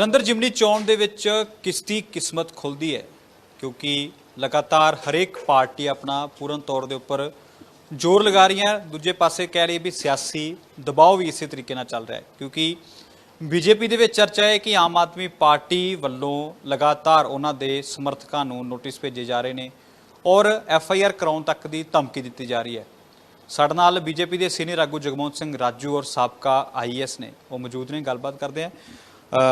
ਜਲੰਧਰ ਜਿਮਨੀ ਚੋਣ ਦੇ ਵਿੱਚ ਕਿਸ ਦੀ ਕਿਸਮਤ ਖੁੱਲਦੀ ਹੈ ਕਿਉਂਕਿ ਲਗਾਤਾਰ ਹਰੇਕ ਪਾਰਟੀ ਆਪਣਾ ਪੂਰਨ ਤੌਰ ਦੇ ਉੱਪਰ ਜ਼ੋਰ ਲਗਾ ਰਹੀ ਹੈ। ਦੂਜੇ ਪਾਸੇ ਕਹਿ ਰਹੀ ਵੀ ਸਿਆਸੀ ਦਬਾਅ ਵੀ ਇਸੇ ਤਰੀਕੇ ਨਾਲ ਚੱਲ ਰਿਹਾ ਹੈ ਕਿਉਂਕਿ ਬੀਜੇਪੀ ਦੇ ਵਿੱਚ ਚਰਚਾ ਹੈ ਕਿ ਆਮ ਆਦਮੀ ਪਾਰਟੀ ਵੱਲੋਂ ਲਗਾਤਾਰ ਉਹਨਾਂ ਦੇ ਸਮਰਥਕਾਂ ਨੂੰ ਨੋਟਿਸ ਭੇਜੇ ਜਾ ਰਹੇ ਨੇ ਔਰ ਐਫ ਆਈ ਆਰ ਕਰਾਉਣ ਤੱਕ ਦੀ ਧਮਕੀ ਦਿੱਤੀ ਜਾ ਰਹੀ ਹੈ। ਸਾਡੇ ਨਾਲ ਬੀਜੇਪੀ ਦੇ ਸੀਨੀਅਰ ਆਗੂ ਜਗਮੋਹਨ ਸਿੰਘ ਰਾਜੂ ਔਰ ਸਾਬਕਾ ਆਈਐਸ ਨੇ ਉਹ ਮੌਜੂਦ ਨੇ। ਗੱਲਬਾਤ ਕਰਦੇ ਆ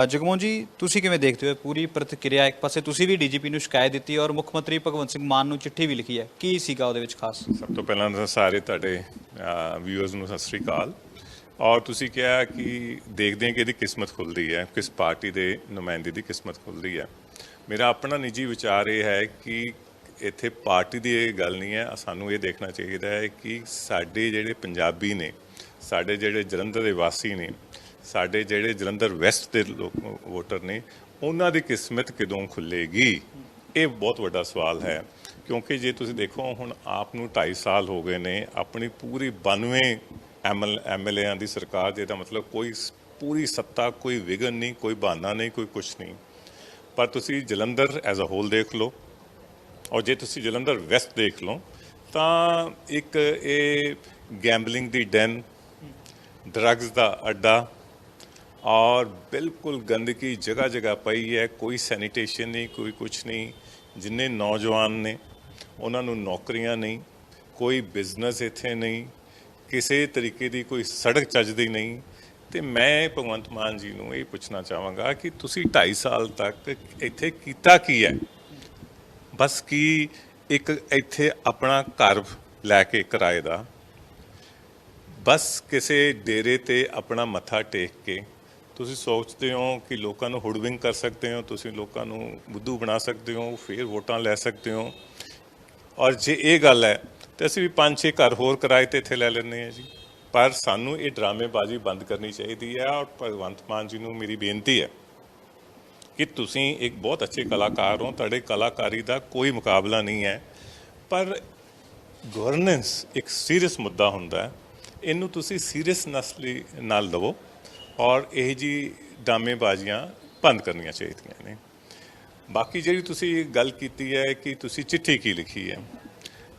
ਜਗਮੋਹਨ ਜੀ, ਤੁਸੀਂ ਕਿਵੇਂ ਦੇਖਦੇ ਹੋ ਪੂਰੀ ਪ੍ਰਤੀਕਿਰਿਆ? ਇੱਕ ਪਾਸੇ ਤੁਸੀਂ ਵੀ ਡੀਜੀਪੀ ਨੂੰ ਸ਼ਿਕਾਇਤ ਦਿੱਤੀ ਔਰ ਮੁੱਖ ਮੰਤਰੀ ਭਗਵੰਤ ਸਿੰਘ ਮਾਨ ਨੂੰ ਚਿੱਠੀ ਵੀ ਲਿਖੀ ਹੈ। ਕੀ ਸੀਗਾ ਉਹਦੇ ਵਿੱਚ ਖਾਸ? ਸਭ ਤੋਂ ਪਹਿਲਾਂ ਤਾਂ ਸਾਰੇ ਤੁਹਾਡੇ ਵਿਊਅਰਸ ਨੂੰ ਸਤਿ ਸ੍ਰੀ ਅਕਾਲ। ਔਰ ਤੁਸੀਂ ਕਿਹਾ ਕਿ ਦੇਖਦੇ ਹਾਂ ਕਿ ਇਹਦੀ ਕਿਸਮਤ ਖੁੱਲ ਹੈ, ਕਿਸ ਪਾਰਟੀ ਦੇ ਨੁਮਾਇੰਦੇ ਦੀ ਕਿਸਮਤ ਖੁੱਲ ਹੈ। ਮੇਰਾ ਆਪਣਾ ਨਿੱਜੀ ਵਿਚਾਰ ਇਹ ਹੈ ਕਿ ਇੱਥੇ ਪਾਰਟੀ ਦੀ ਇਹ ਗੱਲ ਨਹੀਂ ਹੈ। ਸਾਨੂੰ ਇਹ ਦੇਖਣਾ ਚਾਹੀਦਾ ਹੈ ਕਿ ਸਾਡੇ ਜਿਹੜੇ ਪੰਜਾਬੀ ਨੇ, ਸਾਡੇ ਜਿਹੜੇ ਜਲੰਧਰ ਦੇ ਵਾਸੀ ਨੇ ਸਾਡੇ ਜਿਹੜੇ ਜਲੰਧਰ ਵੈਸਟ ਦੇ ਲੋਕ, ਵੋਟਰ ਨੇ, ਉਹਨਾਂ ਦੀ ਕਿਸਮਤ ਕਿਦੋਂ ਖੁੱਲੇਗੀ ਇਹ ਬਹੁਤ ਵੱਡਾ ਸਵਾਲ ਹੈ। ਕਿਉਂਕਿ ਜੇ ਤੁਸੀਂ ਦੇਖੋ, ਹੁਣ ਆਪ ਨੂੰ 2.5 ਸਾਲ ਹੋ ਗਏ ਨੇ, ਆਪਣੀ ਪੂਰੀ 92 ਐਮਐਲ, ਐਮਐਲਏਆਂ ਦੀ ਸਰਕਾਰ, ਜਿਹਦਾ ਮਤਲਬ ਕੋਈ ਪੂਰੀ ਸੱਤਾ, ਕੋਈ ਵਿਗਨ ਨਹੀਂ, ਕੋਈ ਬਹਾਨਾ ਨਹੀਂ, ਕੋਈ ਕੁਛ ਨਹੀਂ। ਪਰ ਤੁਸੀਂ ਜਲੰਧਰ ਐਜ਼ ਅ ਹੋਲ ਦੇਖ ਲਓ, ਔਰ ਜੇ ਤੁਸੀਂ ਜਲੰਧਰ ਵੈਸਟ ਦੇਖ ਲਓ, ਤਾਂ ਇੱਕ ਇਹ ਗੈਂਬਲਿੰਗ ਦੀ ਡੈਨ ਡਰੱਗਸ ਦਾ ਅੱਡਾ ਔਰ ਬਿਲਕੁਲ ਗੰਦਗੀ ਜਗ੍ਹਾ ਜਗ੍ਹਾ ਪਈ ਹੈ ਕੋਈ ਸੈਨੀਟੇਸ਼ਨ ਨਹੀਂ ਕੋਈ ਕੁਝ ਨਹੀਂ ਜਿੰਨੇ ਨੌਜਵਾਨ ਨੇ ਉਹਨਾਂ ਨੂੰ ਨੌਕਰੀਆਂ ਨਹੀਂ ਕੋਈ ਬਿਜ਼ਨਸ ਇੱਥੇ ਨਹੀਂ ਕਿਸੇ ਤਰੀਕੇ ਦੀ ਕੋਈ ਸੜਕ ਚੱਜਦੀ ਨਹੀਂ ਤੇ ਮੈਂ ਭਗਵੰਤ ਮਾਨ ਜੀ ਨੂੰ ਇਹ ਪੁੱਛਣਾ ਚਾਹਾਂਗਾ ਕਿ ਤੁਸੀਂ 2.5 ਸਾਲ ਤੱਕ ਇੱਥੇ ਕੀਤਾ ਕੀ ਹੈ ਬਸ ਕੀ ਇੱਕ ਇੱਥੇ ਆਪਣਾ ਘਰ ਲੈ ਕੇ ਕਿਰਾਏ ਦਾ ਬਸ ਕਿਸੇ ਡੇਰੇ ਤੇ ਆਪਣਾ ਮੱਥਾ ਟੇਕ ਕੇ ਤੁਸੀਂ ਸੋਚਦੇ ਹੋ ਕਿ ਲੋਕਾਂ ਨੂੰ ਹੁੜਵਿੰਗ ਕਰ ਸਕਦੇ ਹੋ, ਤੁਸੀਂ ਲੋਕਾਂ ਨੂੰ ਬੁੱਧੂ ਬਣਾ ਸਕਦੇ ਹੋ, ਫਿਰ ਵੋਟਾਂ ਲੈ ਸਕਦੇ ਹੋ। ਔਰ ਜੇ ਇਹ ਗੱਲ ਹੈ, ਤੇ ਅਸੀਂ ਵੀ ਪੰਜ ਛੇ ਘਰ ਹੋਰ ਕਿਰਾਏ ਤੇ ਇੱਥੇ ਲੈ ਲੈਂਦੇ ਹਾਂ ਜੀ। ਪਰ ਸਾਨੂੰ ਇਹ ਡਰਾਮੇਬਾਜ਼ੀ ਬੰਦ ਕਰਨੀ ਚਾਹੀਦੀ ਹੈ ਔਰ ਭਗਵੰਤ ਮਾਨ ਜੀ ਨੂੰ ਮੇਰੀ ਬੇਨਤੀ ਹੈ ਕਿ ਤੁਸੀਂ ਇੱਕ ਬਹੁਤ ਅੱਛੇ ਕਲਾਕਾਰ ਹੋ, ਤੁਹਾਡੇ ਕਲਾਕਾਰੀ ਦਾ ਕੋਈ ਮੁਕਾਬਲਾ ਨਹੀਂ ਹੈ। ਪਰ ਗਵਰਨੈਂਸ ਇੱਕ ਸੀਰੀਅਸ ਮੁੱਦਾ ਹੁੰਦਾ ਹੈ। ਇਹਨੂੰ ਤੁਸੀਂ ਸੀਰੀਅਸਨੈਸ ਨਾਲ ਲਵੋ। ਔਰ ਇਹ ਜੀ ਡਰਾਮੇਬਾਜ਼ੀਆਂ ਬੰਦ ਕਰਨੀਆਂ ਚਾਹੀਦੀਆਂ ਨੇ। ਬਾਕੀ ਜਿਹੜੀ ਤੁਸੀਂ ਗੱਲ ਕੀਤੀ ਹੈ ਕਿ ਤੁਸੀਂ ਚਿੱਠੀ ਕੀ ਲਿਖੀ ਹੈ।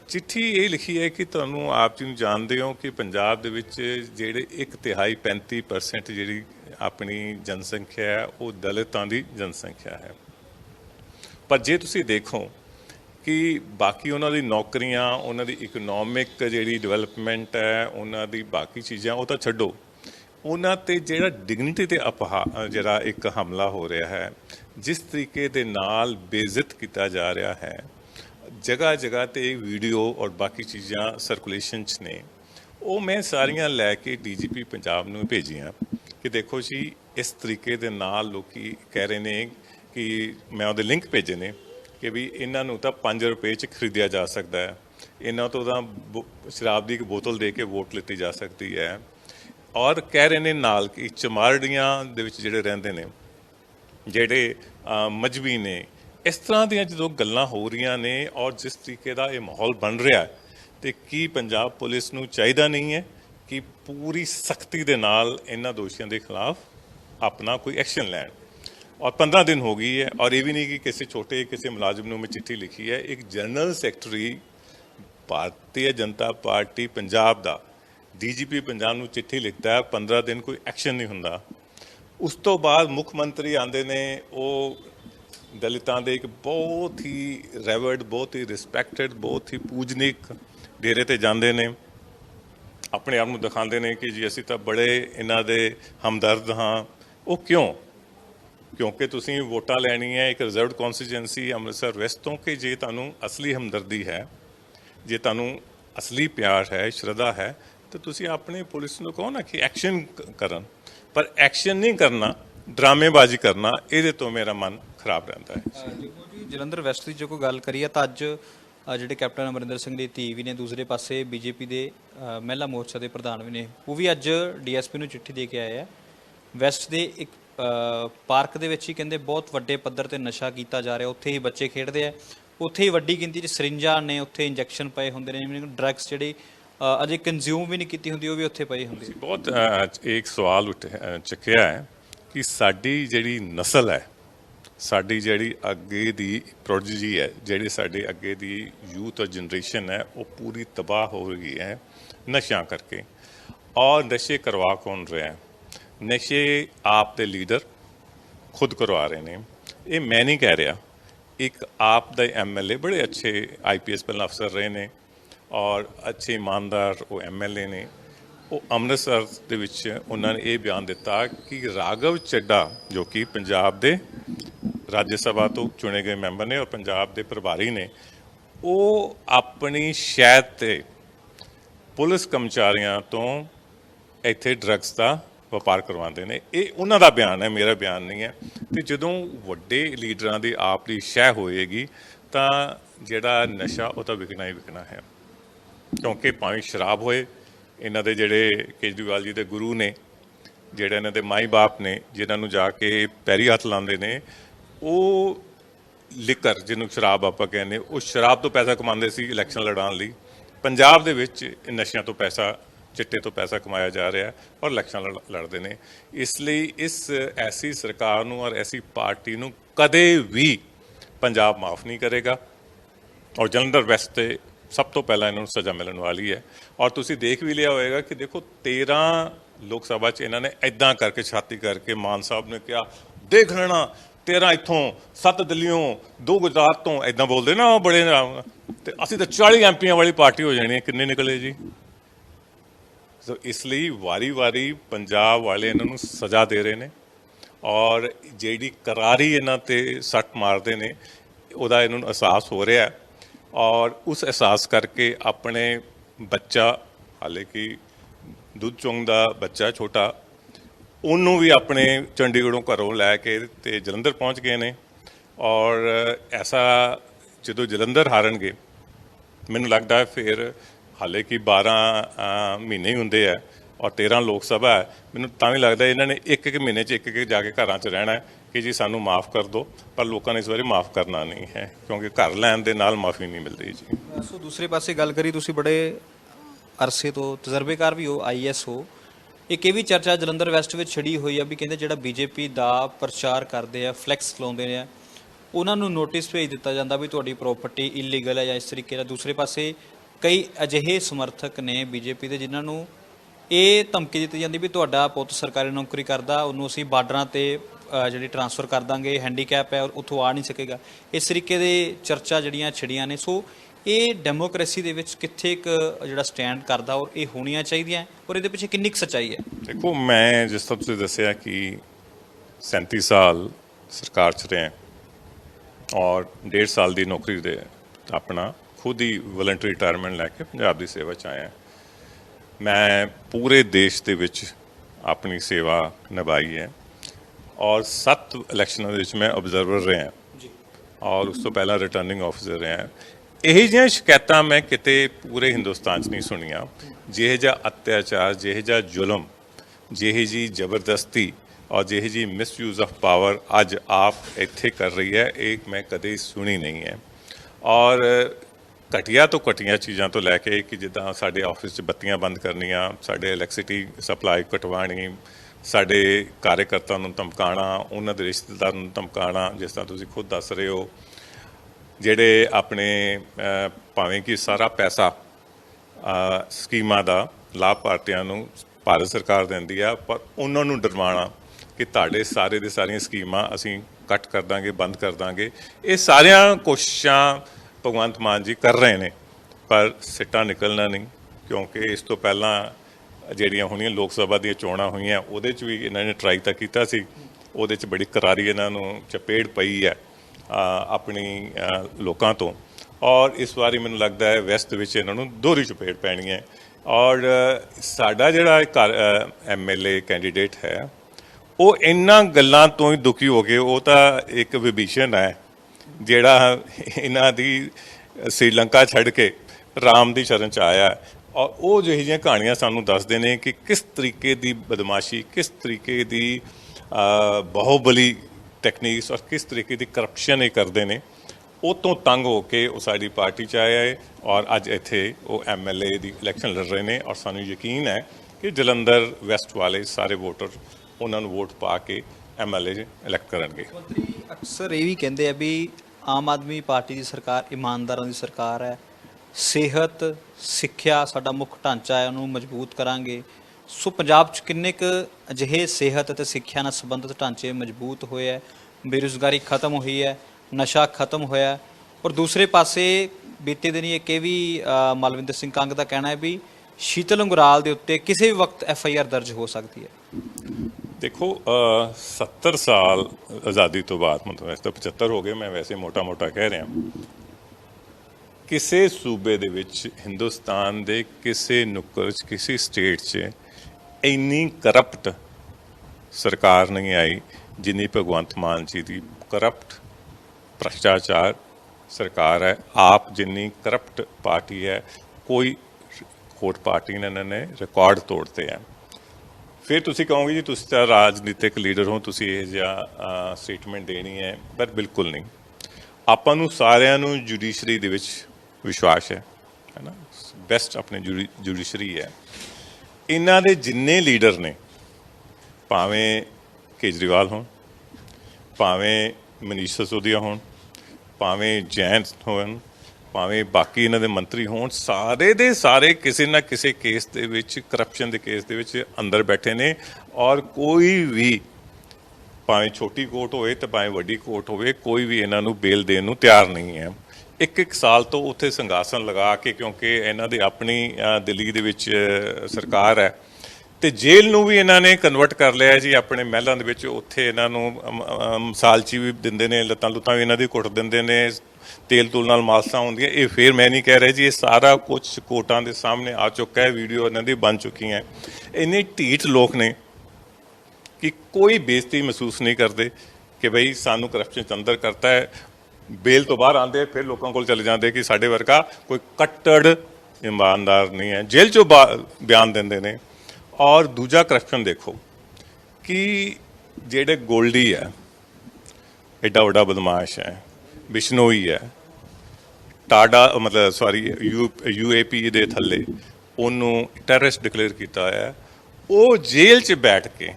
ਚਿੱਠੀ ਇਹ ਲਿਖੀ ਹੈ ਕਿ ਤੁਹਾਨੂੰ ਆਪ ਜੀ ਨੂੰ ਜਾਣਦੇ ਹੋ ਕਿ ਪੰਜਾਬ ਦੇ ਵਿੱਚ ਜਿਹੜੇ ਇੱਕ ਤਿਹਾਈ 35% ਜਿਹੜੀ ਆਪਣੀ ਜਨਸੰਖਿਆ ਹੈ, ਉਹ ਦਲਿਤਾਂ ਦੀ ਜਨਸੰਖਿਆ ਹੈ। ਪਰ ਜੇ ਤੁਸੀਂ ਦੇਖੋ ਕਿ ਬਾਕੀ ਉਹਨਾਂ ਦੀ ਨੌਕਰੀਆਂ, ਉਹਨਾਂ ਦੀ ਇਕਨੋਮਿਕ ਜਿਹੜੀ ਡਿਵੈਲਪਮੈਂਟ ਹੈ, ਉਹਨਾਂ ਦੀ ਬਾਕੀ ਚੀਜ਼ਾਂ, ਉਹ ਤਾਂ ਛੱਡੋ। ਉਹਨਾਂ ਤੇ ਜਿਹੜਾ ਡਿਗਨਿਟੀ ਤੇ ਅਪਹਾ ਜਿਹੜਾ ਇੱਕ ਹਮਲਾ ਹੋ ਰਿਹਾ ਹੈ, ਜਿਸ ਤਰੀਕੇ ਦੇ ਨਾਲ ਬੇਇੱਜ਼ਤ ਕੀਤਾ ਜਾ ਰਿਹਾ ਹੈ ਜਗ੍ਹਾ ਜਗ੍ਹਾ ਤੇ ਵੀਡੀਓ ਔਰ ਬਾਕੀ ਚੀਜ਼ਾਂ ਸਰਕੂਲੇਸ਼ਨ 'ਚ ਨੇ, ਉਹ ਮੈਂ ਸਾਰੀਆਂ ਲੈ ਕੇ ਡੀਜੀਪੀ ਪੰਜਾਬ ਨੂੰ ਭੇਜੀਆਂ। ਕਿ ਦੇਖੋ ਜੀ, ਇਸ ਤਰੀਕੇ ਦੇ ਨਾਲ ਲੋਕੀ ਕਹਿ ਰਹੇ ਨੇ ਕਿ ਮੈਂ ਉਹਦੇ ਲਿੰਕ ਭੇਜੇ ਨੇ ਕਿ ਵੀ ਇਹਨਾਂ ਨੂੰ ਤਾਂ 5 ਰੁਪਏ 'ਚ ਖਰੀਦਿਆ ਜਾ ਸਕਦਾ ਹੈ। ਇਹਨਾਂ ਤੋਂ ਤਾਂ ਬੋ- ਸ਼ਰਾਬ ਦੀ ਇੱਕ ਬੋਤਲ ਦੇ ਕੇ ਵੋਟ ਲਿੱਤੀ ਜਾ ਸਕਦੀ ਹੈ। ਔਰ ਕਹਿ ਰਹੇ ਨੇ ਨਾਲ ਕਿ ਚਮਾਰੜੀਆਂ ਦੇ ਵਿੱਚ ਜਿਹੜੇ ਰਹਿੰਦੇ ਨੇ ਜਿਹੜੇ ਅ, ਮਜਬੀ ਨੇ ਇਸ ਤਰ੍ਹਾਂ ਦੀਆਂ ਜਦੋਂ ਗੱਲਾਂ ਹੋ ਰਹੀਆਂ ਨੇ ਔਰ ਜਿਸ ਤਰੀਕੇ ਦਾ ਇਹ ਮਾਹੌਲ ਬਣ ਰਿਹਾ ਹੈ ਤੇ ਕੀ ਪੰਜਾਬ ਪੁਲਿਸ ਨੂੰ ਚਾਹੀਦਾ ਨਹੀਂ ਹੈ ਕਿ ਪੂਰੀ ਸਖਤੀ ਦੇ ਨਾਲ ਇਹਨਾਂ ਦੋਸ਼ੀਆਂ ਦੇ ਖਿਲਾਫ ਆਪਣਾ ਕੋਈ ਐਕਸ਼ਨ ਲੈਣ? ਔਰ 15 ਦਿਨ ਹੋ ਗਈ ਹੈ ਔਰ ਇਹ ਵੀ ਨਹੀਂ ਕਿ ਕਿਸੇ ਛੋਟੇ ਕਿਸੇ ਮੁਲਾਜ਼ਮ ਨੂੰ ਮੈਂ ਚਿੱਠੀ ਲਿਖੀ ਹੈ ਇੱਕ general secretary Bharatiya Janata Party Punjab ਦਾ ਡੀਜੀਪੀ ਪੰਜਾਬ ਨੂੰ ਚਿੱਠੀ ਲਿਖਦਾ ਹੈ 15 ਦਿਨ ਕੋਈ ਐਕਸ਼ਨ ਨਹੀਂ ਹੁੰਦਾ। ਉਸ ਤੋਂ ਬਾਅਦ ਮੁੱਖ ਮੰਤਰੀ ਆਂਦੇ ਨੇ, ਉਹ ਦਲਿਤਾਂ ਦੇ ਇੱਕ ਬਹੁਤ ਹੀ ਰੈਵਰਡ, ਬਹੁਤ ਹੀ ਰਿਸਪੈਕਟਡ ਬਹੁਤ ਹੀ ਪੂਜਨੀਕ ਡੇਰੇ ਤੇ ਜਾਂਦੇ ਨੇ। ਆਪਣੇ ਆਪ ਨੂੰ ਦਿਖਾਉਂਦੇ ਨੇ ਕਿ ਜੀ ਅਸੀਂ ਤਾਂ ਬੜੇ ਇਹਨਾਂ ਦੇ ਹਮਦਰਦ ਹਾਂ। ਉਹ ਕਿਉਂ? ਕਿਉਂਕਿ ਤੁਸੀਂ ਵੋਟਾਂ ਲੈਣੀ ਹੈ, ਇੱਕ ਰਿਜ਼ਰਵਡ ਕਨਸਟੀਟੂਐਂਸੀ ਅੰਮ੍ਰਿਤਸਰ ਵੈਸਟ ਤੋਂ ਕਿ ਜੇ ਤੁਹਾਨੂੰ ਅਸਲੀ ਹਮਦਰਦੀ ਹੈ, ਜੇ ਤੁਹਾਨੂੰ ਅਸਲੀ ਪਿਆਰ ਹੈ, ਸ਼ਰਧਾ ਹੈ ਤਾਂ ਤੁਸੀਂ ਆਪਣੇ ਪੁਲਿਸ ਨੂੰ ਕਹੋ ਨਾ ਕਿ ਐਕਸ਼ਨ ਕਰਨ। ਪਰ ਐਕਸ਼ਨ ਨਹੀਂ ਕਰਨਾ, ਡਰਾਮੇਬਾਜ਼ੀ ਕਰਨਾ, ਇਹਦੇ ਤੋਂ ਮੇਰਾ ਮਨ ਖਰਾਬ ਰਹਿੰਦਾ ਹੈ। ਜਲੰਧਰ ਵੈਸਟ ਦੀ ਜੇ ਕੋਈ ਗੱਲ ਕਰੀਏ, ਤਾਂ ਅੱਜ ਜਿਹੜੇ ਕੈਪਟਨ ਅਮਰਿੰਦਰ ਸਿੰਘ ਦੀ ਧੀ ਵੀ ਨੇ, ਦੂਸਰੇ ਪਾਸੇ ਬੀਜੇਪੀ ਦੇ ਮਹਿਲਾ ਮੋਰਚਾ ਦੇ ਪ੍ਰਧਾਨ ਵੀ ਨੇ, ਉਹ ਵੀ ਅੱਜ ਡੀਐਸਪੀ ਨੂੰ ਚਿੱਠੀ ਦੇ ਕੇ ਆਏ ਆ। ਵੈਸਟ ਦੇ ਇੱਕ ਪਾਰਕ ਦੇ ਵਿੱਚ ਹੀ ਕਹਿੰਦੇ ਬਹੁਤ ਵੱਡੇ ਪੱਧਰ ਤੇ ਨਸ਼ਾ ਕੀਤਾ ਜਾ ਰਿਹਾ, ਉੱਥੇ ਹੀ ਬੱਚੇ ਖੇਡਦੇ ਆ। ਉੱਥੇ ਹੀ ਵੱਡੀ ਗਿਣਤੀ 'ਚ ਸਰਿੰਜਾਂ ਨੇ, ਉੱਥੇ ਇੰਜੈਕਸ਼ਨ ਪਏ ਹੁੰਦੇ ਨੇ, ਜਿਵੇਂ ਡਰੱਗਸ ਜਿਹੜੀ ਅਜੇ ਕੰਜ਼ਿਊਮ ਵੀ ਨਹੀਂ ਕੀਤੀ ਹੁੰਦੀ ਉਹ ਵੀ ਉੱਥੇ ਪਈ ਹੁੰਦੀ ਬਹੁਤ ਅ, ਇੱਕ ਸਵਾਲ ਉੱਠ ਅ, ਚੱਕਿਆ ਹੈ ਕਿ ਸਾਡੀ ਜਿਹੜੀ ਨਸਲ ਹੈ ਸਾਡੀ ਜਿਹੜੀ ਅੱਗੇ ਦੀ ਪ੍ਰੋਡਿਜੀ ਹੈ ਜਿਹੜੀ ਸਾਡੇ ਅੱਗੇ ਦੀ ਯੂਥ ਔਰ ਜਨਰੇਸ਼ਨ ਹੈ ਉਹ ਪੂਰੀ ਤਬਾਹ ਹੋ ਰਹੀ ਹੈ ਨਸ਼ਿਆਂ ਕਰਕੇ। ਔਰ ਨਸ਼ੇ ਕਰਵਾ ਕੌਣ ਰਿਹਾ ਹੈ? ਨਸ਼ੇ ਆਪ ਦੇ ਲੀਡਰ ਖੁਦ ਕਰਵਾ ਰਹੇ ਨੇ। ਇਹ ਮੈਂ ਨਹੀਂ ਕਹਿ ਰਿਹਾ ਇੱਕ ਆਪ ਦਾ ਐਮਐਲਏ ਬੜੇ ਅੱਛੇ ਆਈਪੀਐਸ ਪਹਿਲਾਂ ਅਫਸਰ ਰਹੇ ਨੇ ਔਰ ਅੱਛੇ ਇਮਾਨਦਾਰ ਉਹ ਐਮਐਲਏ ਨੇ, ਉਹ ਅੰਮ੍ਰਿਤਸਰ ਦੇ ਵਿੱਚ ਉਹਨਾਂ ਨੇ ਇਹ ਬਿਆਨ ਦਿੱਤਾ ਕਿ ਰਾਘਵ ਚੱਡਾ ਜੋ ਕਿ ਪੰਜਾਬ ਦੇ ਰਾਜ ਸਭਾ ਤੋਂ ਚੁਣੇ ਗਏ ਮੈਂਬਰ ਨੇ ਔਰ ਪੰਜਾਬ ਦੇ ਪ੍ਰਭਾਰੀ ਨੇ, ਉਹ ਆਪਣੀ ਸ਼ਹਿਦ ਤੇ ਪੁਲਿਸ ਕਰਮਚਾਰੀਆਂ ਤੋਂ ਇੱਥੇ ਡਰੱਗਸ ਦਾ ਵਪਾਰ ਕਰਵਾਉਂਦੇ ਨੇ। ਇਹ ਉਹਨਾਂ ਦਾ ਬਿਆਨ ਹੈ, ਮੇਰਾ ਬਿਆਨ ਨਹੀਂ ਹੈ। ਤੇ ਜਦੋਂ ਵੱਡੇ ਲੀਡਰਾਂ ਦੀ ਆਪ ਦੀ ਸ਼ਹਿ ਹੋਏਗੀ, ਤਾਂ ਜਿਹੜਾ ਨਸ਼ਾ ਉਹ ਤਾਂ ਵਿਕਣਾ ਹੀ ਵਿਕਣਾ ਹੈ। ਕਿਉਂਕਿ ਭਾਵੇਂ ਸ਼ਰਾਬ ਹੋਏ, ਇਹਨਾਂ ਦੇ ਜਿਹੜੇ ਕੇਜਰੀਵਾਲ ਜੀ ਦੇ ਗੁਰੂ ਨੇ, ਜਿਹੜੇ ਇਹਨਾਂ ਦੇ ਮਾਈ ਬਾਪ ਨੇ, ਜਿਨ੍ਹਾਂ ਨੂੰ ਜਾ ਕੇ ਪੈਰੀ ਹੱਥ ਲਾਉਂਦੇ ਨੇ, ਉਹ ਲਿਕਰ, ਜਿਹਨੂੰ ਸ਼ਰਾਬ ਆਪਾਂ ਕਹਿੰਦੇ, ਉਹ ਸ਼ਰਾਬ ਤੋਂ ਪੈਸਾ ਕਮਾਉਂਦੇ ਸੀ ਇਲੈਕਸ਼ਨ ਲੜਾਉਣ ਲਈ। ਪੰਜਾਬ ਦੇ ਵਿੱਚ ਨਸ਼ਿਆਂ ਤੋਂ ਪੈਸਾ, ਚਿੱਟੇ ਤੋਂ ਪੈਸਾ ਕਮਾਇਆ ਜਾ ਰਿਹਾ ਔਰ ਇਲੈਕਸ਼ਨ ਲੜ- ਲੜਦੇ ਨੇ। ਇਸ ਲਈ ਇਸ ਐਸੀ ਸਰਕਾਰ ਨੂੰ ਔਰ ਐਸੀ ਪਾਰਟੀ ਨੂੰ ਕਦੇ ਵੀ ਪੰਜਾਬ ਮਾਫ ਨਹੀਂ ਕਰੇਗਾ। ਔਰ ਜਲੰਧਰ ਵੈਸਟ ਤੇ ਸਭ ਤੋਂ ਪਹਿਲਾਂ ਇਹਨਾਂ ਨੂੰ ਸਜ਼ਾ ਮਿਲਣ ਵਾਲੀ ਹੈ। ਔਰ ਤੁਸੀਂ ਦੇਖ ਵੀ ਲਿਆ ਹੋਵੇਗਾ ਕਿ ਦੇਖੋ 13 ਲੋਕ ਸਭਾ 'ਚ ਇਹਨਾਂ ਨੇ ਐਦਾਂ ਕਰਕੇ ਛਾਤੀ ਕਰਕੇ ਮਾਨ ਸਾਹਿਬ ਨੇ ਕਿਹਾ, ਦੇਖ ਲੈਣਾ 13 ਇੱਥੋਂ 7 ਦਿੱਲੀੋਂ 2 ਗੁਜਰਾਤ ਤੋਂ। ਐਦਾਂ ਬੋਲਦੇ ਨਾ ਉਹ ਬੜੇ ਨਾ- ਤੇ ਅਸੀਂ ਤਾਂ 40 ਐਮਪੀਆਂ ਵਾਲੀ ਪਾਰਟੀ ਹੋ ਜਾਣੀ ਹੈ। ਕਿੰਨੇ ਨਿਕਲੇ ਜੀ? ਸੋ ਇਸ ਲਈ ਵਾਰੀ-ਵਾਰੀ ਪੰਜਾਬ ਵਾਲੇ ਇਹਨਾਂ ਨੂੰ ਸਜ਼ਾ ਦੇ ਰਹੇ ਨੇ। ਔਰ ਜਿਹੜੀ ਕਰਾਰੀ ਇਹਨਾਂ ਤੇ ਸੱਟ ਮਾਰਦੇ ਨੇ, ਉਹਦਾ ਇਹਨਾਂ ਨੂੰ ਅਹਿਸਾਸ ਹੋ ਰਿਹਾ ਹੈ। ਔਰ ਉਸ ਅਹਿਸਾਸ ਕਰਕੇ ਆਪਣੇ ਬੱਚਾ ਹਾਲੇ ਕਿ ਦੁੱਧ ਚੁੰਗਦਾ ਬੱਚਾ ਛੋਟਾ, ਉਹਨੂੰ ਵੀ ਆਪਣੇ ਚੰਡੀਗੜ੍ਹੋਂ ਘਰੋਂ ਲੈ ਕੇ ਤੇ ਜਲੰਧਰ ਪਹੁੰਚ ਗਏ ਨੇ। ਔਰ ਐਸਾ ਜਦੋਂ ਜਲੰਧਰ ਹਾਰਨਗੇ, ਮੈਨੂੰ ਲੱਗਦਾ ਫਿਰ ਹਾਲੇ ਕਿ 12 ਮਹੀਨੇ ਹੀ ਹੁੰਦੇ ਆ ਔਰ 13 ਲੋਕ ਸਭਾ ਹੈ, ਮੈਨੂੰ ਤਾਂ ਵੀ ਲੱਗਦਾ ਇਹਨਾਂ ਨੇ ਇੱਕ ਇੱਕ ਮਹੀਨੇ 'ਚ ਇੱਕ ਇੱਕ ਜਾ ਕੇ ਘਰਾਂ 'ਚ ਰਹਿਣਾ ਹੈ ਕਿ ਜੀ ਸਾਨੂੰ ਮਾਫ ਕਰ ਦਿਓ, ਪਰ ਲੋਕਾਂ ਨੇ ਇਸ ਵਾਰੀ ਮਾਫ ਕਰਨਾ ਨਹੀਂ ਹੈ, ਕਿਉਂਕਿ ਘਰ ਲੈਣ ਦੇ ਨਾਲ ਮਾਫੀ ਨਹੀਂ ਮਿਲਦੀ ਜੀ। ਸੋ ਦੂਸਰੇ ਪਾਸੇ ਗੱਲ ਕਰੀ ਤੁਸੀਂ ਬੜੇ ਅਰਸੇ ਤੋਂ ਤਜਰਬੇਕਾਰ ਵੀ ਹੋ ਆਈਐਸ ਹੋ। ਇੱਕ ਇਹ ਵੀ ਚਰਚਾ ਜਲੰਧਰ ਵੈਸਟ ਵਿੱਚ ਛਿੜੀ ਹੋਈ ਆ ਵੀ ਕਹਿੰਦੇ ਜਿਹੜਾ ਬੀਜੇਪੀ ਦਾ ਪ੍ਰਚਾਰ ਕਰਦੇ ਆ, ਫਲੈਕਸ ਲਾਉਂਦੇ ਨੇ, ਉਹਨਾਂ ਨੂੰ ਨੋਟਿਸ ਭੇਜ ਦਿੱਤਾ ਜਾਂਦਾ ਵੀ ਤੁਹਾਡੀ ਪ੍ਰਾਪਰਟੀ ਇਲੀਗਲ ਹੈ ਜਾਂ ਇਸ ਤਰੀਕੇ ਦਾ ਦੂਸਰੇ ਪਾਸੇ ਕਈ ਅਜਿਹੇ ਸਮਰਥਕ ਨੇ ਬੀਜੇਪੀ ਦੇ, ਜਿਨ੍ਹਾਂ ਨੂੰ ਇਹ ਧਮਕੀ ਦਿੱਤੀ ਜਾਂਦੀ ਵੀ ਤੁਹਾਡਾ ਪੁੱਤ ਸਰਕਾਰੀ ਨੌਕਰੀ ਕਰਦਾ ਉਹਨੂੰ ਅਸੀਂ ਬਾਰਡਰਾਂ ਤੇ ਅ, ਜਿਹੜੀ ਟਰਾਂਸਫਰ ਕਰ ਦਾਂਗੇ ਹੈਂਡੀਕੈਪ ਹੈ ਔਰ ਉੱਥੋਂ ਆ ਨਹੀਂ ਸਕੇਗਾ। ਇਸ ਤਰੀਕੇ ਦੇ ਚਰਚਾ ਜਿਹੜੀਆਂ ਛਿੜੀਆਂ ਨੇ ਸੋ ਇਹ ਡੈਮੋਕ੍ਰੇਸੀ ਦੇ ਵਿੱਚ ਕਿੱਥੇ ਇੱਕ ਜਿਹੜਾ ਸਟੈਂਡ ਕਰਦਾ ਔਰ ਇਹ ਹੋਣੀਆਂ ਚਾਹੀਦੀਆਂ ਔਰ ਇਹਦੇ ਪਿੱਛੇ ਕਿੰਨੀ ਕੁ ਸੱਚਾਈ ਹੈ? ਦੇਖੋ ਮੈਂ ਜਿਸ ਤਰ੍ਹਾਂ ਤੁਸੀਂ ਦੱਸਿਆ ਕਿ 37 ਸਾਲ ਸਰਕਾਰ 'ਚ ਰਿਹਾ ਔਰ 1.5 ਸਾਲ ਦੀ ਨੌਕਰੀ ਦੇ ਆਪਣਾ ਖੁਦ ਹੀ ਵਲੰਟਰੀ ਰਿਟਾਇਰਮੈਂਟ ਲੈ ਕੇ ਪੰਜਾਬ ਦੀ ਸੇਵਾ 'ਚ ਆਇਆ ਮੈਂ ਪੂਰੇ ਦੇਸ਼ ਦੇ ਵਿੱਚ ਆਪਣੀ ਸੇਵਾ ਨਿਭਾਈ ਹੈ ਔਰ 7 ਇਲੈਕਸ਼ਨਾਂ ਦੇ ਵਿੱਚ ਮੈਂ ਆਬਜ਼ਰਵਰ ਰਿਹਾ ਜੀ। ਔਰ ਉਸ ਤੋਂ ਪਹਿਲਾਂ ਰਿਟਰਨਿੰਗ ਆਫੀਸਰ ਰਿਹਾ ਇਹ ਜਿਹੀਆਂ ਸ਼ਿਕਾਇਤਾਂ ਮੈਂ ਕਿਤੇ ਪੂਰੇ ਹਿੰਦੁਸਤਾਨ 'ਚ ਨਹੀਂ ਸੁਣੀਆਂ। ਜਿਹੇ ਜਿਹਾ ਅਤਿਆਚਾਰ ਜਿਹੇ ਜਿਹਾ ਜ਼ੁਲਮ ਜਿਹੇ ਜੀ ਜ਼ਬਰਦਸਤੀ ਔਰ ਜਿਹੇ ਜੀ ਮਿਸਯੂਜ਼ ਆਫ ਪਾਵਰ ਅੱਜ ਆਪ ਇੱਥੇ ਕਰ ਰਹੀ ਹੈ ਇਹ ਮੈਂ ਕਦੇ ਸੁਣੀ ਨਹੀਂ ਹੈ। ਔਰ ਘਟੀਆ ਤੋਂ ਘਟੀਆਂ ਚੀਜ਼ਾਂ ਤੋਂ ਲੈ ਕੇ ਕਿ ਜਿੱਦਾਂ ਸਾਡੇ ਆਫਿਸ 'ਚ ਬੱਤੀਆਂ ਬੰਦ ਕਰਨੀਆਂ, ਸਾਡੇ ਇਲੈਕਟ੍ਰਿਸਿਟੀ ਸਪਲਾਈ ਕਟਵਾਣੀ ਸਾਡੇ ਕਾਰਜਕਰਤਾ ਨੂੰ ਧਮਕਾਉਣਾ, ਉਹਨਾਂ ਦੇ ਰਿਸ਼ਤੇਦਾਰਾਂ ਨੂੰ ਧਮਕਾਉਣਾ, ਜਿਸ ਤਰ੍ਹਾਂ ਤੁਸੀਂ ਖੁਦ ਦੱਸ ਰਹੇ ਹੋ, ਜਿਹੜੇ ਆਪਣੇ ਭਾਵੇਂ ਕਿ ਸਾਰਾ ਪੈਸਾ ਸਕੀਮਾਂ ਦਾ ਲਾਭਪਾਤਰੀਆਂ ਨੂੰ ਭਾਰਤ ਸਰਕਾਰ ਦਿੰਦੀ ਆ, ਪਰ ਉਹਨਾਂ ਨੂੰ ਡਰਵਾਉਣਾ ਕਿ ਤੁਹਾਡੇ ਸਾਰੇ ਦੇ ਸਾਰੀਆਂ ਸਕੀਮਾਂ ਅਸੀਂ ਕੱਟ ਕਰ ਦਾਂਗੇ, ਬੰਦ ਕਰ ਦਾਂਗੇ। ਇਹ ਸਾਰੀਆਂ ਕੋਸ਼ਿਸ਼ਾਂ ਭਗਵੰਤ ਮਾਨ ਜੀ ਕਰ ਰਹੇ ਨੇ, ਪਰ ਸਿੱਟਾ ਨਿਕਲਣਾ ਨਹੀਂ, ਕਿਉਂਕਿ ਇਸ ਤੋਂ ਪਹਿਲਾਂ ਜਿਹੜੀਆਂ ਹੋਣੀਆਂ ਲੋਕ ਸਭਾ ਦੀਆਂ ਚੋਣਾਂ ਹੋਈਆਂ, ਉਹਦੇ 'ਚ ਵੀ ਇਹਨਾਂ ਨੇ ਟਰਾਈ ਤਾਂ ਕੀਤਾ ਸੀ, ਉਹਦੇ 'ਚ ਬੜੀ ਕਰਾਰੀ ਇਹਨਾਂ ਨੂੰ ਚਪੇੜ ਪਈ ਹੈ ਆਪਣੀ ਲੋਕਾਂ ਤੋਂ। ਔਰ ਇਸ ਵਾਰੀ ਮੈਨੂੰ ਲੱਗਦਾ ਹੈ ਵੈਸਟ ਵਿੱਚ ਇਹਨਾਂ ਨੂੰ ਦੋਹਰੀ ਚਪੇੜ ਪੈਣੀ ਹੈ। ਔਰ ਸਾਡਾ ਜਿਹੜਾ ਐਮਐਲਏ ਕੈਂਡੀਡੇਟ ਹੈ, ਉਹ ਇੰਨਾ ਗੱਲਾਂ ਤੋਂ ਹੀ ਦੁਖੀ ਹੋ ਗਏ ਉਹ ਤਾਂ ਇੱਕ ਵਿਭੀਸ਼ਣ ਹੈ। ਜਿਹੜਾ ਇਹਨਾਂ ਦੀ ਸ੍ਰੀਲੰਕਾ ਛੱਡ ਕੇ ਰਾਮ ਦੀ ਸ਼ਰਨ ਚ ਆਇਆ ਔਰ ਉਹ ਜਿਹੀ ਜਿਹੀਆਂ ਕਹਾਣੀਆਂ ਸਾਨੂੰ ਦੱਸਦੇ ਨੇ ਕਿ ਕਿਸ ਤਰੀਕੇ ਦੀ ਬਦਮਾਸ਼ੀ, ਕਿਸ ਤਰੀਕੇ ਦੀ ਬਹੁਬਲੀ ਟੈਕਨੀਕਸ ਔਰ ਕਿਸ ਤਰੀਕੇ ਦੀ ਕਰਪਸ਼ਨ ਇਹ ਕਰਦੇ ਨੇ, ਉਹ ਤੋਂ ਤੰਗ ਹੋ ਕੇ ਉਹ ਸਾਡੀ ਪਾਰਟੀ ਚ ਆਇਆ ਹੈ ਔਰ ਅੱਜ ਇੱਥੇ ਉਹ ਐਮਐਲਏ ਦੀ ਇਲੈਕਸ਼ਨ ਲੜ ਰਹੇ ਨੇ ਔਰ ਸਾਨੂੰ ਯਕੀਨ ਹੈ ਕਿ ਜਲੰਧਰ ਵੈਸਟ ਵਾਲੇ ਸਾਰੇ ਵੋਟਰ ਉਹਨਾਂ ਨੂੰ ਵੋਟ ਪਾ ਕੇ ਐਮਐਲਏ ਇਲੈਕਟ ਕਰਨਗੇ। ਅਕਸਰ ਇਹ ਵੀ ਕਹਿੰਦੇ ਆ ਵੀ ਆਮ ਆਦਮੀ ਪਾਰਟੀ ਦੀ ਸਰਕਾਰ ਇਮਾਨਦਾਰਾਂ ਦੀ ਸਰਕਾਰ ਹੈ। ਸਿਹਤ ਸਿੱਖਿਆ ਸਾਡਾ ਮੁੱਖ ਢਾਂਚਾ ਹੈ ਉਹਨੂੰ ਮਜ਼ਬੂਤ ਕਰਾਂਗੇ। ਸੋ ਪੰਜਾਬ 'ਚ ਕਿੰਨੇ ਕੁ ਅਜਿਹੇ ਸਿਹਤ ਅਤੇ ਸਿੱਖਿਆ ਨਾਲ ਸੰਬੰਧਿਤ ਢਾਂਚੇ ਮਜ਼ਬੂਤ ਹੋਏ ਹੈ ਬੇਰੁਜ਼ਗਾਰੀ ਖਤਮ ਹੋਈ ਹੈ ਨਸ਼ਾ ਖਤਮ ਹੋਇਆ ਔਰ ਦੂਸਰੇ ਪਾਸੇ ਬੀਤੇ ਦਿਨੀ ਇੱਕ ਇਹ ਵੀ ਅ, ਮਲਵਿੰਦਰ ਸਿੰਘ ਕੰਗ ਦਾ ਕਹਿਣਾ ਹੈ ਵੀ ਸ਼ੀਤਲ ਅੰਗੁਰਾਲ ਦੇ ਉੱਤੇ ਕਿਸੇ ਵੀ ਵਕਤ ਐਫ ਆਈ ਆਰ ਦਰਜ ਹੋ ਸਕਦੀ ਹੈ। ਦੇਖੋ ਅ, 70 ਸਾਲ ਆਜ਼ਾਦੀ ਤੋਂ ਬਾਅਦ ਮਤਲਬ ਵੈਸੇ ਤਾਂ 75 ਹੋ ਗਏ ਮੈਂ ਵੈਸੇ ਮੋਟਾ-ਮੋਟਾ ਕਹਿ ਰਿਹਾ। ਕਿਸੇ ਸੂਬੇ ਦੇ ਵਿੱਚ ਹਿੰਦੁਸਤਾਨ ਦੇ ਕਿਸੇ ਨੁੱਕਰ 'ਚ ਕਿਸੇ ਸਟੇਟ 'ਚ ਇੰਨੀ ਕਰਪਟ ਸਰਕਾਰ ਨਹੀਂ ਆਈ ਜਿੰਨੀ ਭਗਵੰਤ ਮਾਨ ਜੀ ਦੀ ਕਰਪਟ ਭ੍ਰਸ਼ਟਾਚਾਰ ਸਰਕਾਰ ਹੈ। ਆਪ ਜਿੰਨੀ ਕਰਪਟ ਪਾਰਟੀ ਹੈ ਕੋਈ ਹੋਰ ਪਾਰਟੀ ਨੇ ਇਹਨਾਂ ਨੇ ਰਿਕਾਰਡ ਤੋੜਤੇ ਹੈ। ਫਿਰ ਤੁਸੀਂ ਕਹੋਗੇ ਜੀ, ਤੁਸੀਂ ਤਾਂ ਰਾਜਨੀਤਿਕ ਲੀਡਰ ਹੋ, ਤੁਸੀਂ ਇਹ ਜਿਹਾ ਸਟੇਟਮੈਂਟ ਦੇਣੀ ਹੈ, ਪਰ ਬਿਲਕੁਲ ਨਹੀਂ। ਆਪਾਂ ਨੂੰ ਸਾਰਿਆਂ ਨੂੰ ਜੁਡੀਸ਼ਰੀ ਦੇ ਵਿੱਚ ਵਿਸ਼ਵਾਸ ਹੈ ਹੈ ਨਾ ਬੈਸਟ ਆਪਣੇ ਜੁਡੀਸ਼ਰੀ ਹੈ। ਇਹਨਾਂ ਦੇ ਜਿੰਨੇ ਲੀਡਰ ਨੇ, ਭਾਵੇਂ ਕੇਜਰੀਵਾਲ ਹੋਣ, ਭਾਵੇਂ ਮਨੀਸ਼ ਸਸੋਦੀਆ ਹੋਣ, ਭਾਵੇਂ ਜੈਨ ਹੋਣ ਭਾਵੇਂ ਬਾਕੀ ਇਹਨਾਂ ਦੇ ਮੰਤਰੀ ਹੋਣ ਸਾਰੇ ਦੇ ਸਾਰੇ ਕਿਸੇ ਨਾ ਕਿਸੇ ਕੇਸ ਦੇ ਵਿੱਚ ਕਰਪਸ਼ਨ ਦੇ ਕੇਸ ਦੇ ਵਿੱਚ ਅੰਦਰ ਬੈਠੇ ਨੇ ਔਰ ਕੋਈ ਵੀ ਭਾਵੇਂ ਛੋਟੀ ਕੋਰਟ ਹੋਵੇ ਤੇ ਭਾਵੇਂ ਵੱਡੀ ਕੋਰਟ ਹੋਵੇ ਕੋਈ ਵੀ ਇਹਨਾਂ ਨੂੰ ਬੇਲ ਦੇਣ ਨੂੰ ਤਿਆਰ ਨਹੀਂ ਹੈ। ਇੱਕ ਇੱਕ ਸਾਲ ਤੋਂ ਉੱਥੇ ਸੰਘਾਸਨ ਲਗਾ ਕੇ ਕਿਉਂਕਿ ਇਹਨਾਂ ਦੀ ਆਪਣੀ ਦਿੱਲੀ ਦੇ ਵਿੱਚ ਸਰਕਾਰ ਹੈ। ਤੇ ਜੇਲ੍ਹ ਨੂੰ ਵੀ ਇਹਨਾਂ ਨੇ ਕਨਵਰਟ ਕਰ ਲਿਆ ਜੀ ਆਪਣੇ ਮਹਿਲਾਂ ਦੇ ਵਿੱਚ ਉੱਥੇ ਇਹਨਾਂ ਨੂੰ ਅਮ, ਸਾਲਚੀ ਵੀ ਦਿੰਦੇ ਨੇ ਲੱਤਾਂ ਲੁੱਤਾਂ ਵੀ ਇਹਨਾਂ ਦੀ ਕੁੱਟ ਦਿੰਦੇ ਨੇ ਤੇਲ ਤੂਲ ਨਾਲ ਮਾਲਸਾਂ ਹੁੰਦੀਆਂ, ਇਹ ਫੇਰ ਮੈਂ ਨਹੀਂ ਕਹਿ ਰਿਹਾ ਜੀ, ਇਹ ਸਾਰਾ ਕੁਝ ਕੋਰਟਾਂ ਦੇ ਸਾਹਮਣੇ ਆ ਚੁੱਕਾ ਹੈ, ਵੀਡੀਓ ਇਹਨਾਂ ਦੀ ਬਣ ਚੁੱਕੀਆਂ ਇੰਨੇ ਢੀਠ ਲੋਕ ਨੇ ਕਿ ਕੋਈ ਬੇਇੱਜ਼ਤੀ ਮਹਿਸੂਸ ਨਹੀਂ ਕਰਦੇ ਕਿ ਭਈ ਸਾਨੂੰ ਕਰਪਸ਼ਨ ਚ ਅੰਦਰ ਕਰਤਾ ਹੈ। ਬੇਲ ਤੋਂ ਬਾਹਰ ਆਉਂਦੇ, ਫਿਰ ਲੋਕਾਂ ਕੋਲ ਚਲੇ ਜਾਂਦੇ ਕਿ ਸਾਡੇ ਵਰਗਾ ਕੋਈ ਕੱਟੜ ਇਮਾਨਦਾਰ ਨਹੀਂ ਹੈ। ਜੇਲ੍ਹ ਚੋਂ ਬਿਆਨ ਦਿੰਦੇ ਨੇ। ਔਰ ਦੂਜਾ ਕਰਪਸ਼ਨ ਦੇਖੋ ਕਿ ਜਿਹੜੇ ਗੋਲਡੀ ਹੈ, ਐਡਾ ਵੱਡਾ ਬਦਮਾਸ਼ ਹੈ। ਬਿਸ਼ਨੋਈ ਹੈ। ਟਾਡਾ ਮਤਲਬ ਸੌਰੀ ਯੂਏਪੀ ਦੇ ਥੱਲੇ ਉਹਨੂੰ ਟੈਰਰਿਸਟ ਡਿਕਲੇਅਰ ਕੀਤਾ ਹੋਇਆ ਹੈ। ਉਹ ਜੇਲ੍ਹ 'ਚ ਬੈਠ ਕੇ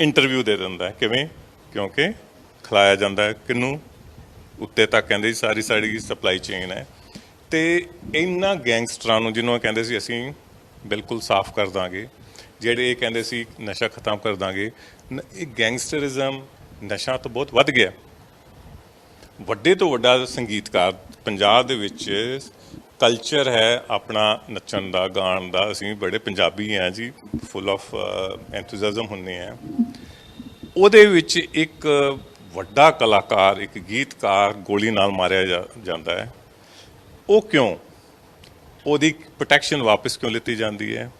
ਇੰਟਰਵਿਊ ਦੇ ਦਿੰਦਾ ਹੈ। ਕਿਵੇਂ? ਕਿਉਂਕਿ ਖਿਲਾਇਆ ਜਾਂਦਾ ਹੈ ਕਿਨੂੰ? ਉੱਤੇ ਤੱਕ ਕਹਿੰਦੇ ਸੀ ਸਾਰੀ ਸਾਡੀ ਸਪਲਾਈ ਚੇਨ ਹੈ। ਤੇ ਇਹਨਾਂ ਗੈਂਗਸਟਰਾਂ ਨੂੰ ਜਿਹਨੂੰ ਕਹਿੰਦੇ ਸੀ, ਅਸੀਂ ਬਿਲਕੁਲ ਸਾਫ਼ ਕਰ ਦਾਂਗੇ। ਜਿਹੜੇ ਇਹ ਕਹਿੰਦੇ ਸੀ, ਨਸ਼ਾ ਖਤਮ ਕਰ ਦਾਂਗੇ। ਨ- ਇਹ ਗੈਂਗਸਟਰਿਜ਼ਮ ਨਸ਼ਾ ਤਾਂ ਬਹੁਤ ਵੱਧ ਗਿਆ। ਵੱਡੇ ਤੋਂ ਵੱਡਾ ਸੰਗੀਤਕਾਰ ਪੰਜਾਬ ਦੇ ਵਿੱਚ ਕਲਚਰ ਹੈ ਆਪਣਾ ਨੱਚਣ ਦਾ ਗਾਣ ਦਾ। ਅਸੀਂ ਬੜੇ ਪੰਜਾਬੀ ਹਾਂ ਜੀ ਫੁੱਲ ਆਫ ਐਂਥੂਸੀਜ਼ਮ ਹੁੰਨੇ ਆ ਉਹਦੇ ਵਿੱਚ ਇੱਕ ਵੱਡਾ ਕਲਾਕਾਰ, ਇੱਕ ਗੀਤਕਾਰ ਗੋਲੀ ਨਾਲ ਮਾਰਿਆ ਜਾ- ਜਾਂਦਾ ਹੈ। ਉਹ ਕਿਉਂ? ਉਹਦੀ ਪ੍ਰੋਟੈਕਸ਼ਨ ਵਾਪਸ ਕਿਉਂ ਲਿੱਤੀ ਜਾਂਦੀ ਹੈ?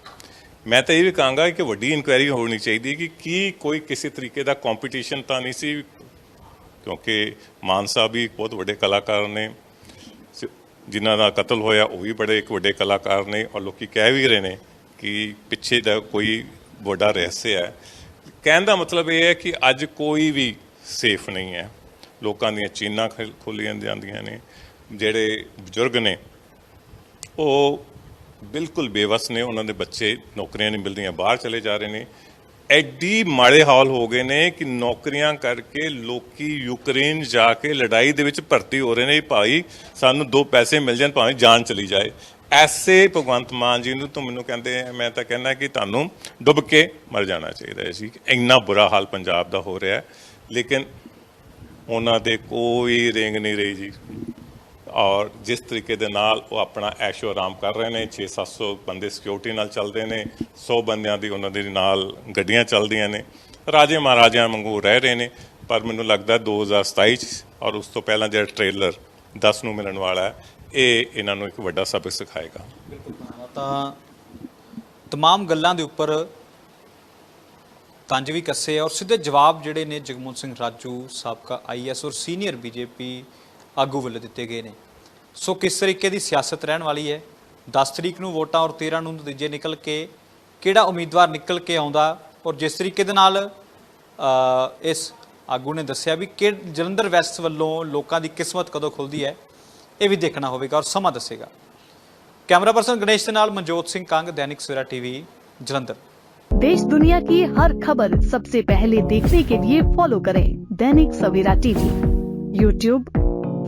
ਮੈਂ ਤਾਂ ਇਹ ਵੀ ਕਹਾਂਗਾ ਕਿ ਵੱਡੀ ਇਨਕੁਆਇਰੀ ਹੋਣੀ ਚਾਹੀਦੀ ਕਿ ਕੀ ਕੋਈ ਕਿਸੇ ਤਰੀਕੇ ਦਾ ਕੰਪੀਟੀਸ਼ਨ ਤਾਂ ਨਹੀਂ ਸੀ ਕਿਉਂਕਿ ਮਾਨ ਸਾਹਿਬ ਵੀ ਇੱਕ ਬਹੁਤ ਵੱਡੇ ਕਲਾਕਾਰ ਨੇ ਸ- ਜਿਨ੍ਹਾਂ ਦਾ ਕਤਲ ਹੋਇਆ ਉਹ ਵੀ ਬੜੇ ਇੱਕ ਵੱਡੇ ਕਲਾਕਾਰ ਨੇ ਔਰ ਲੋਕੀ ਕਹਿ ਵੀ ਰਹੇ ਨੇ ਕਿ ਪਿੱਛੇ ਦਾ ਕੋਈ ਵੱਡਾ ਰਹੱਸ ਹੈ। ਕਹਿਣ ਦਾ ਮਤਲਬ ਇਹ ਹੈ ਕਿ ਅੱਜ ਕੋਈ ਵੀ ਸੇਫ ਨਹੀਂ ਹੈ। ਲੋਕਾਂ ਦੀਆਂ ਚੀਨਾਂ ਖੁੱਲ- ਖੋਲ੍ਹੀਆਂ ਜਾਂਦੀਆਂ ਨੇ। ਜਿਹੜੇ ਬਜ਼ੁਰਗ ਨੇ, ਉਹ ਬਿਲਕੁਲ ਬੇਵਸ ਨੇ। ਉਹਨਾਂ ਦੇ ਬੱਚੇ ਨੌਕਰੀਆਂ ਨਹੀਂ ਮਿਲਦੀਆਂ, ਬਾਹਰ ਚਲੇ ਜਾ ਰਹੇ ਨੇ। ਐਡੀ ਮਾੜੇ ਹਾਲ ਹੋ ਗਏ ਨੇ ਕਿ ਨੌਕਰੀਆਂ ਕਰਕੇ ਲੋਕੀ ਯੂਕਰੇਨ ਜਾ ਕੇ ਲੜਾਈ ਦੇ ਵਿੱਚ ਭਰਤੀ ਹੋ ਰਹੇ ਨੇ ਭਾਈ ਸਾਨੂੰ ਦੋ ਪੈਸੇ ਮਿਲ ਜਾਣ, ਭਾਵੇਂ ਜਾਨ ਚਲੀ ਜਾਏ। ਐਸੇ ਭਗਵੰਤ ਮਾਨ ਜੀ ਨੂੰ ਤਾਂ ਮੈਨੂੰ ਕਹਿੰਦੇ, ਮੈਂ ਤਾਂ ਕਹਿੰਦਾ ਕਿ ਤੁਹਾਨੂੰ ਡੁੱਬ ਕੇ ਮਰ ਜਾਣਾ ਚਾਹੀਦਾ ਹੈ ਸੀ ਇੰਨਾ ਬੁਰਾ ਹਾਲ ਪੰਜਾਬ ਦਾ ਹੋ ਰਿਹਾ ਲੇਕਿਨ ਉਹਨਾਂ ਦੇ ਕੋਈ ਰਿੰਗ ਨਹੀਂ ਰਹੀ ਜੀ। ਔਰ ਜਿਸ ਤਰੀਕੇ ਦੇ ਨਾਲ ਉਹ ਆਪਣਾ ਐਸ਼ੋ ਆਰਾਮ ਕਰ ਰਹੇ ਨੇ 6-700 ਬੰਦੇ ਸਿਕਿਉਰਿਟੀ ਨਾਲ ਚੱਲਦੇ ਨੇ 100 ਬੰਦਿਆਂ ਦੀ ਉਹਨਾਂ ਦੇ ਨਾਲ ਗੱਡੀਆਂ ਚੱਲਦੀਆਂ ਨੇ ਰਾਜੇ ਮਹਾਰਾਜਿਆਂ ਵਾਂਗੂ ਰਹਿ ਰਹੇ ਨੇ ਪਰ ਮੈਨੂੰ ਲੱਗਦਾ 2027 ਚ ਔਰ ਉਸ ਤੋਂ ਪਹਿਲਾਂ ਜਿਹੜਾ ਟ੍ਰੇਲਰ 10 ਨੂੰ ਮਿਲਣ ਵਾਲਾ ਹੈ ਇਹ ਇਹਨਾਂ ਨੂੰ ਇੱਕ ਵੱਡਾ ਸਬਕ ਸਿਖਾਏਗਾ ਤਾਂ तमाम ਗੱਲਾਂ ਦੇ ਉੱਪਰ ਤੰਜ ਵੀ ਕੱਸੇ ਔਰ ਸਿੱਧੇ ਜਵਾਬ ਜਿਹੜੇ ਨੇ ਜਗਮੋਹਨ ਸਿੰਘ ਰਾਜੂ ਸਾਬਕਾ ਆਈਐਸ ਔਰ ਸੀਨੀਅਰ ਬੀਜੇਪੀ ਆਗੂ ਵੱਲੋਂ ਦਿੱਤੇ ਗਏ ਨੇ ਸੋ ਕਿਸ ਤਰੀਕੇ ਦੀ ਸਿਆਸਤ ਰਹਿਣ ਵਾਲੀ ਹੈ 10 ਤਰੀਕ ਨੂੰ ਵੋਟਾਂ ਔਰ 13 ਨੂੰ ਨਤੀਜੇ ਨਿਕਲ ਕੇ ਕਿਹੜਾ ਉਮੀਦਵਾਰ ਨਿਕਲ ਕੇ ਆਉਂਦਾ ਔਰ ਜਿਸ ਤਰੀਕੇ ਦੇ ਨਾਲ ਅ, ਇਸ ਆਗੂ ਨੇ ਦੱਸਿਆ ਵੀ ਕਿ ਜਲੰਧਰ ਵੈਸਟ ਵੱਲੋਂ ਲੋਕਾਂ ਦੀ ਕਿਸਮਤ ਕਦੋਂ ਖੁੱਲਦੀ ਹੈ ਇਹ ਵੀ ਦੇਖਣਾ ਹੋਵੇਗਾ ਔਰ ਸਮਾਂ ਦੱਸੇਗਾ ਕੈਮਰਾ ਪਰਸਨ ਗਣੇਸ਼ ਦੇ ਨਾਲ ਮਨਜੋਤ ਸਿੰਘ ਕੰਗ ਦੈਨਿਕ ਸਵੇਰਾ ਟੀਵੀ ਜਲੰਧਰ देश दुनिया की हर खबर सबसे पहले देखने के लिए फॉलो करें दैनिक सवेरा टीवी यूट्यूब